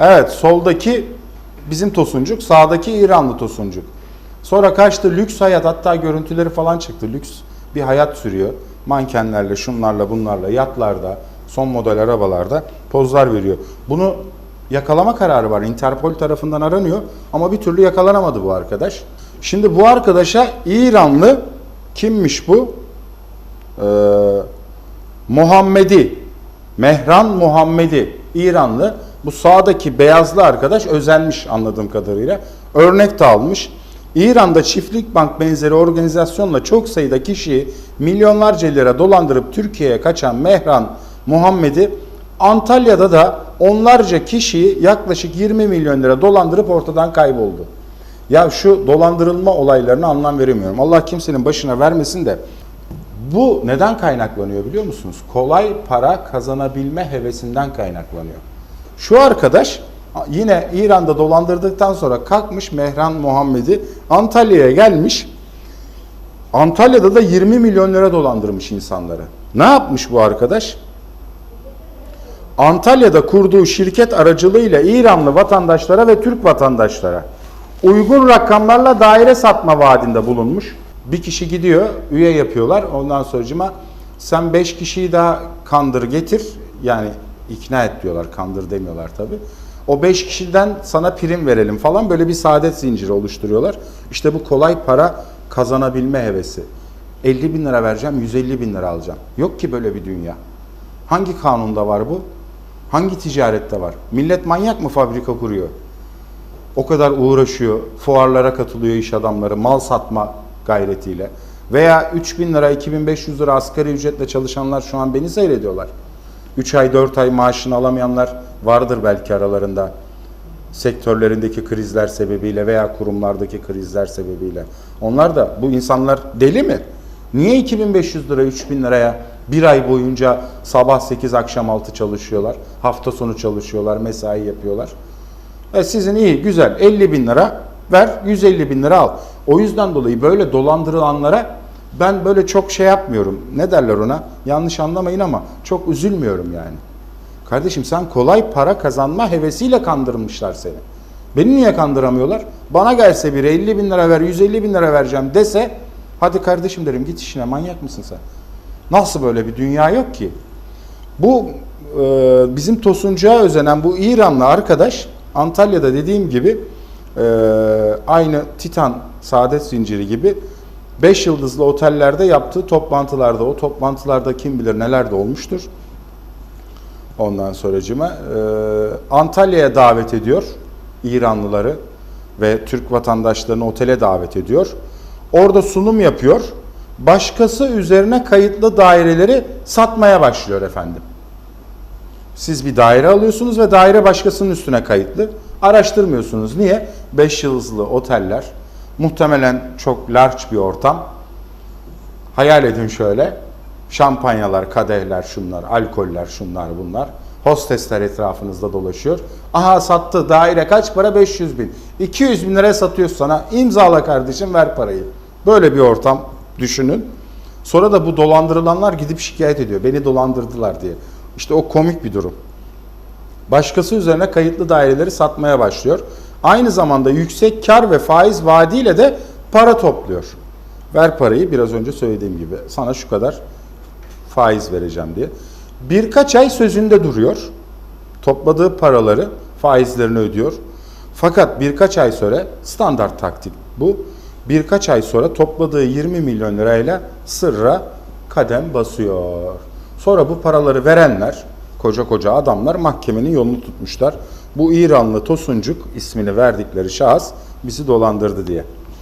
Evet soldaki bizim Tosuncuk, sağdaki İranlı Tosuncuk. Sonra kaçtı lüks hayat hatta görüntüleri falan çıktı. Lüks bir hayat sürüyor. Mankenlerle, şunlarla, bunlarla, yatlarda, son model arabalarda pozlar veriyor. Bunu yakalama kararı var. Interpol tarafından aranıyor ama bir türlü yakalanamadı bu arkadaş. Şimdi bu arkadaşa İranlı kimmiş bu? Ee, Muhammedi, Mehran Muhammedi, İranlı. Bu sağdaki beyazlı arkadaş özenmiş anladığım kadarıyla. Örnek de almış. İran'da çiftlik bank benzeri organizasyonla çok sayıda kişiyi milyonlarca lira dolandırıp Türkiye'ye kaçan Mehran Muhammedi Antalya'da da onlarca kişiyi yaklaşık 20 milyon lira dolandırıp ortadan kayboldu. Ya şu dolandırılma olaylarına anlam veremiyorum. Allah kimsenin başına vermesin de bu neden kaynaklanıyor biliyor musunuz? Kolay para kazanabilme hevesinden kaynaklanıyor. Şu arkadaş yine İran'da dolandırdıktan sonra kalkmış Mehran Muhammed'i Antalya'ya gelmiş. Antalya'da da 20 milyon lira dolandırmış insanları. Ne yapmış bu arkadaş? Antalya'da kurduğu şirket aracılığıyla İranlı vatandaşlara ve Türk vatandaşlara uygun rakamlarla daire satma vaadinde bulunmuş. Bir kişi gidiyor, üye yapıyorlar. Ondan sonracıma sen 5 kişiyi daha kandır getir. Yani ikna et diyorlar, kandır demiyorlar tabi. O 5 kişiden sana prim verelim falan böyle bir saadet zinciri oluşturuyorlar. İşte bu kolay para kazanabilme hevesi. 50 bin lira vereceğim, 150 bin lira alacağım. Yok ki böyle bir dünya. Hangi kanunda var bu? Hangi ticarette var? Millet manyak mı fabrika kuruyor? O kadar uğraşıyor, fuarlara katılıyor iş adamları, mal satma gayretiyle. Veya 3000 lira, 2500 lira asgari ücretle çalışanlar şu an beni seyrediyorlar. 3 ay, 4 ay maaşını alamayanlar vardır belki aralarında. Sektörlerindeki krizler sebebiyle veya kurumlardaki krizler sebebiyle. Onlar da bu insanlar deli mi? Niye 2500 lira, 3000 liraya bir ay boyunca sabah 8 akşam 6 çalışıyorlar? Hafta sonu çalışıyorlar, mesai yapıyorlar. E sizin iyi, güzel 50 bin lira ver, 150 bin lira al. O yüzden dolayı böyle dolandırılanlara ben böyle çok şey yapmıyorum. Ne derler ona? Yanlış anlamayın ama çok üzülmüyorum yani. Kardeşim sen kolay para kazanma hevesiyle kandırmışlar seni. Beni niye kandıramıyorlar? Bana gelse biri 50 bin lira ver, 150 bin lira vereceğim dese hadi kardeşim derim git işine manyak mısın sen? Nasıl böyle bir dünya yok ki? Bu e, bizim Tosuncuğa özenen bu İranlı arkadaş Antalya'da dediğim gibi e, aynı Titan Saadet Zinciri gibi 5 yıldızlı otellerde yaptığı toplantılarda o toplantılarda kim bilir neler de olmuştur. Ondan sonracıma e, Antalya'ya davet ediyor İranlıları ve Türk vatandaşlarını otele davet ediyor. Orada sunum yapıyor. Başkası üzerine kayıtlı daireleri satmaya başlıyor efendim. Siz bir daire alıyorsunuz ve daire başkasının üstüne kayıtlı. Araştırmıyorsunuz. Niye? 5 yıldızlı oteller, muhtemelen çok large bir ortam. Hayal edin şöyle. Şampanyalar, kadehler, şunlar, alkoller, şunlar bunlar. Hostesler etrafınızda dolaşıyor. Aha sattı daire kaç para? 500 bin. 200 bin liraya satıyor sana. İmzala kardeşim ver parayı. Böyle bir ortam düşünün. Sonra da bu dolandırılanlar gidip şikayet ediyor. Beni dolandırdılar diye. İşte o komik bir durum. Başkası üzerine kayıtlı daireleri satmaya başlıyor. Aynı zamanda yüksek kar ve faiz vaadiyle de para topluyor. Ver parayı biraz önce söylediğim gibi. Sana şu kadar faiz vereceğim diye. Birkaç ay sözünde duruyor. Topladığı paraları faizlerini ödüyor. Fakat birkaç ay sonra standart taktik bu. Birkaç ay sonra topladığı 20 milyon lirayla sırra kadem basıyor. Sonra bu paraları verenler, koca koca adamlar mahkemenin yolunu tutmuşlar. Bu İranlı Tosuncuk ismini verdikleri şahıs bizi dolandırdı diye.